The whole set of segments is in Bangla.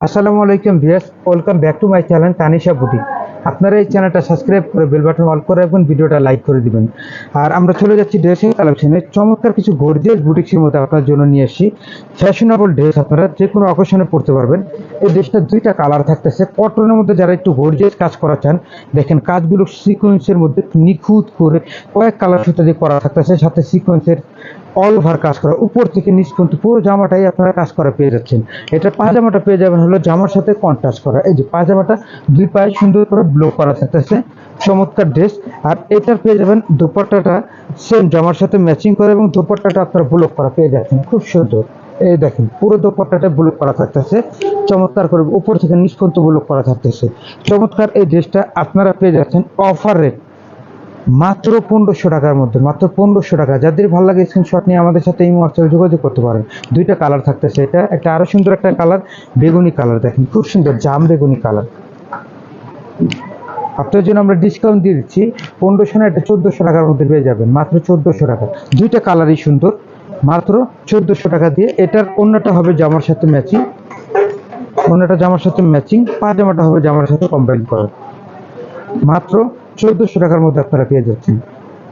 আসসালামু আলাইকুম ভিয়াস welcome back to my channel Tanisha beauty আপনারা এই চ্যানেলটা সাবস্ক্রাইব করে বেল বাটন অল করে রাখবেন, ভিডিওটা লাইক করে দিবেন। আর আমরা চলে যাচ্ছি ড্রেসিং কালেকশনে। চমৎকার কিছু গর্জিয়াস বুটিক্সের মধ্যে আপনার জন্য নিয়ে এসেছি ফ্যাশনেবল ড্রেস আপনারা যে কোনো অকেশনে পড়তে পারবেন। এই ড্রেসটা দুইটা কালার থাকতেছে। কটনের মধ্যে যারা একটু গর্জিয়াস কাজ করা চান, দেখেন কাজগুলো সিকোয়েন্সের মধ্যে নিখুঁত করে কয়েক কালার সুতো দিয়ে করা থাকতেছে। সাথে সিকোয়েন্সের অল ওভার কাজ করা। উপর থেকে নিচ পর্যন্ত পুরো জামাটাই আপনারা কাজ করা পেয়ে যাচ্ছেন। এটা পাজামাটা পেয়ে যাবেন হলো জামার সাথে কন্ট্রাস্ট করা। এই যে পাজামাটা দুই পায়ে সুন্দর করে ব্লক করা থাকতেছে। চমৎকার ড্রেস আর এটার পেয়ে যাবেন দুপাট্টাটা সেম জামার সাথে ম্যাচিং করে এবং দুপাট্টাটা আপনারা ব্লক করা পেয়ে যাচ্ছেন। খুব সুন্দর। এই দেখেন, পুরো দোপাট্টাটা ব্লক করা থাকতেছে। চমৎকার করে উপর থেকে নিচ পর্যন্ত ব্লক করা থাকতেছে। চমৎকার এই ড্রেসটা আপনারা পেয়ে যাচ্ছেন অফার রেট মাত্র পনেরোশো টাকার মধ্যে, মাত্র পনেরোশো টাকা। যাদের ভালো লাগে স্ক্রিনশট নিয়ে আমাদের সাথে এই হোয়াটসঅ্যাপে যোগাযোগ করতে পারেন। দুইটা কালার থাকতেছে। এটা একটা আরও সুন্দর একটা কালার বেগুনি কালার দেখেন, খুব সুন্দর জাম বেগুনি কালার আপনার জন্য আমরা ডিসকাউন্ট দিয়ে দিচ্ছি। পনেরোশো না, এটা চোদ্দোশো টাকার মধ্যে পেয়ে যাবেন। মাত্র চোদ্দোশো টাকা। দুইটা কালারই সুন্দর। মাত্র চোদ্দোশো টাকা দিয়ে। এটার অন্যটা হবে জামার সাথে ম্যাচিং অন্যটা জামার সাথে ম্যাচিং পাজামাটা হবে জামার সাথে কম্বাইন করা মাত্র চোদ্দশো টাকার মধ্যে আপনারা পেয়ে যাচ্ছেন।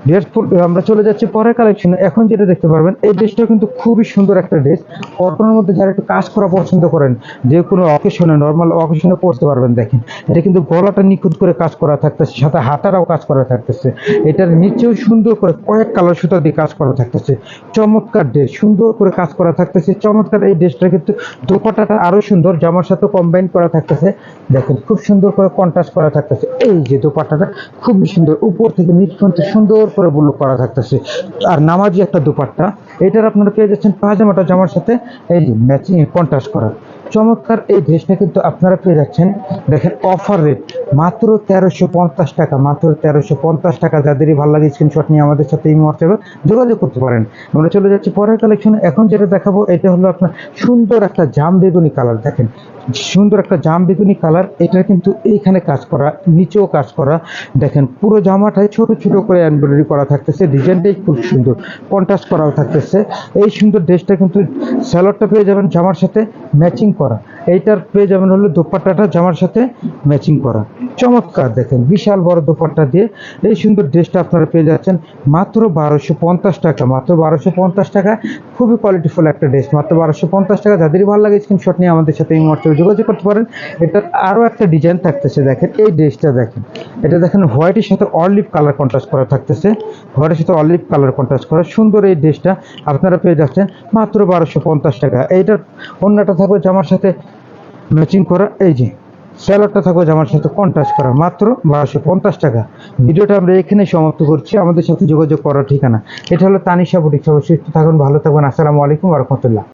ড্রেস আমরা চলে যাচ্ছি পরের কালেকশনে এখন যেটা দেখতে পারবেন, এই ড্রেসটা কিন্তু খুবই সুন্দর একটা ড্রেস কটনের মধ্যে যারা একটু কাজ করা পছন্দ করেন, যে কোনো অকেশনে নর্মাল অকেশনে পড়তে পারবেন, দেখেন। এটা কিন্তু গলাটা নিখুঁত করে কাজ করা থাকতেছে, সাথে হাতারাও কাজ করা থাকতেছে। এটার নিচেও সুন্দর করে কয়েক কালার সুতা দিয়ে কাজ করা থাকতেছে। চমৎকার ড্রেস সুন্দর করে কাজ করা থাকতেছে। চমৎকার এই ড্রেসটা কিন্তু দোপাটাটা আরও সুন্দর, জামার সাথে কম্বাইন করা থাকতেছে। দেখেন, খুব সুন্দর করে কন্ট্রাস্ট করা থাকতেছে। এই যে দোপাট্টাটা, খুবই সুন্দর। উপর থেকে নিচ পর্যন্ত সুন্দর করে ব্লু করা থাকতেছে। আর নামাজি একটা দুপাট্টা, এটার আপনারা পেয়ে যাচ্ছেন পাজামাটা জামার সাথে, এই ম্যাচিং কন্ট্রাস্ট করার। চমৎকার এই ড্রেসটা কিন্তু আপনারা পেয়ে যাচ্ছেন। দেখেন অফার রেট মাত্র তেরোশো পঞ্চাশ টাকা, মাত্র তেরোশো পঞ্চাশ টাকা। যাদেরই ভালো লাগে স্ক্রিনশট নিয়ে আমাদের সাথে এই হোয়াটসঅ্যাপে যোগাযোগ করতে পারেন। আমরা চলে যাচ্ছি পরের কালেকশন এখন যেটা দেখাবো, এটা হলো আপনার সুন্দর একটা জাম বেগুনি কালার দেখেন, সুন্দর একটা জাম বেগুনি কালার এটা কিন্তু এইখানে কাজ করা, নিচেও কাজ করা। দেখেন, পুরো জামাটায় ছোট ছোট করে এমব্রয়ডারি করা থাকতেছে। ডিজাইনটাই খুব সুন্দর কন্ট্রাস্ট করাও থাকতেছে। এই সুন্দর ড্রেসটা কিন্তু স্যালোডটা পেয়ে যাবেন জামার সাথে ম্যাচিং করা। এইটার পেয়ে যাবেন হলো দোপাট্টাটা জামার সাথে ম্যাচিং করা। চমৎকার দেখেন, বিশাল বড় দোপাট্টা দিয়ে এই সুন্দর ড্রেসটা আপনারা পেয়ে যাচ্ছেন। মাত্র বারোশো পঞ্চাশ টাকা, মাত্র বারোশো পঞ্চাশ টাকা। খুবই কোয়ালিটিফুল একটা ড্রেস, মাত্র বারোশো পঞ্চাশ টাকা। যাদেরই ভালো লাগে স্ক্রিনশট নিয়ে আমাদের সাথে এই হোয়াটসঅ্যাপে যোগাযোগ করতে পারেন। এটার আরও একটা ডিজাইন থাকতেছে, দেখেন, এই ড্রেসটা দেখেন। এটা দেখেন হোয়াইটের সাথে অলিভ কালার কন্ট্রাস্ট করা থাকতেছে। হোয়াইটের সাথে অলিভ কালার কন্ট্রাস্ট করা সুন্দর এই ড্রেসটা আপনারা পেয়ে যাচ্ছেন। মাত্র বারোশো পঞ্চাশ টাকা। এইটার অন্যটা থাকবে জামার সাথে ম্যাচিং করা, এই যে স্যালাডটা থাকবে জামার সাথে কন্ট্রাস্ট করা। মাত্র বারোশো পঞ্চাশ টাকা। ভিডিওটা আমরা এখানে সমাপ্ত করছি। আমাদের সাথে যোগাযোগ করার ঠিকানা। এটা হলো তানিশা বুটিক সবাই সুস্থ থাকুন, ভালো থাকুন। আসসালামু আলাইকুম রহমতুল্লাহ।